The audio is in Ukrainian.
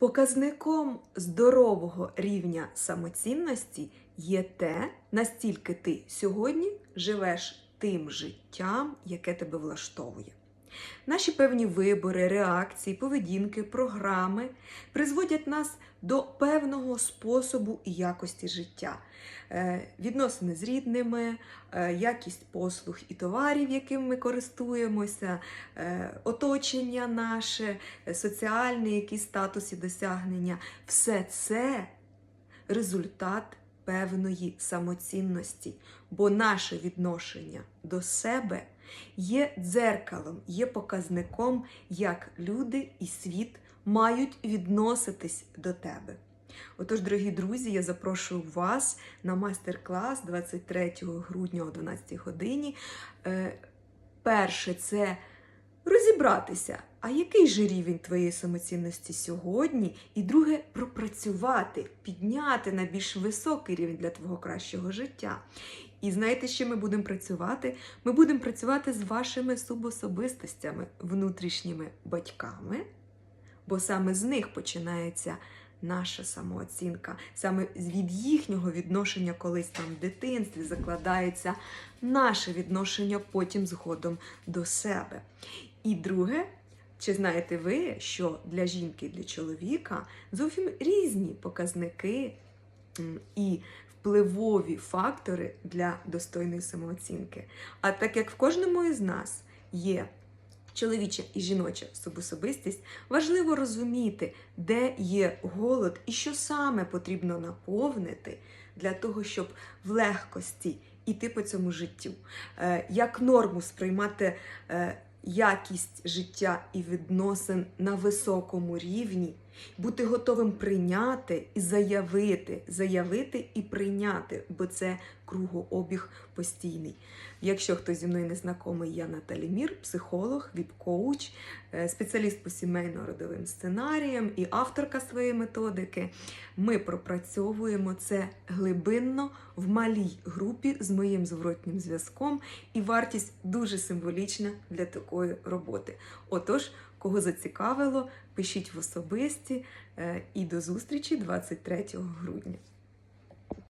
Показником здорового рівня самоцінності є те, настільки ти сьогодні живеш тим життям, яке тебе влаштовує. Наші певні вибори, реакції, поведінки, програми призводять нас до певного способу і якості життя. Е, Відносини з рідними, е, якість послуг і товарів, якими ми користуємося, е, оточення наше, соціальний якийсь статус і досягнення все це результат певної самоцінності, бо наше відношення до себе є дзеркалом, є показником, як люди і світ мають відноситись до тебе. Отож, дорогі друзі, я запрошую вас на майстер-клас 23 грудня о 12 годині. Е, Перше, це розібратися, а який же рівень твоєї самоцінності сьогодні? І друге, пропрацювати, підняти на більш високий рівень для твого кращого життя. І знаєте, чим ми будемо працювати? Ми будемо працювати з вашими субособистостями, внутрішніми батьками, бо саме з них починається наша самооцінка. Саме від їхнього відношення колись там в дитинстві закладається наше відношення потім згодом до себе. І друге, чи знаєте ви, що для жінки і для чоловіка зовсім різні показники і впливові фактори для достойної самооцінки. А так як в кожному із нас є чоловіча і жіноча субособистість, важливо розуміти, де є голод і що саме потрібно наповнити для того, щоб в легкості іти по цьому життю, Е, як норму сприймати е, якість життя і відносин на високому рівні, бути готовим прийняти і заявити, заявити і прийняти, бо це кругообіг постійний. Якщо хтось зі мною не знайомий, я Наталі Мір, психолог, віп-коуч, е, спеціаліст по сімейно-родовим сценаріям і авторка своєї методики. Ми пропрацьовуємо це глибинно в малій групі з моїм зворотнім зв'язком, і вартість дуже символічна для такої роботи. Отож, кого зацікавило, пишіть в особисті е, і до зустрічі 23 грудня.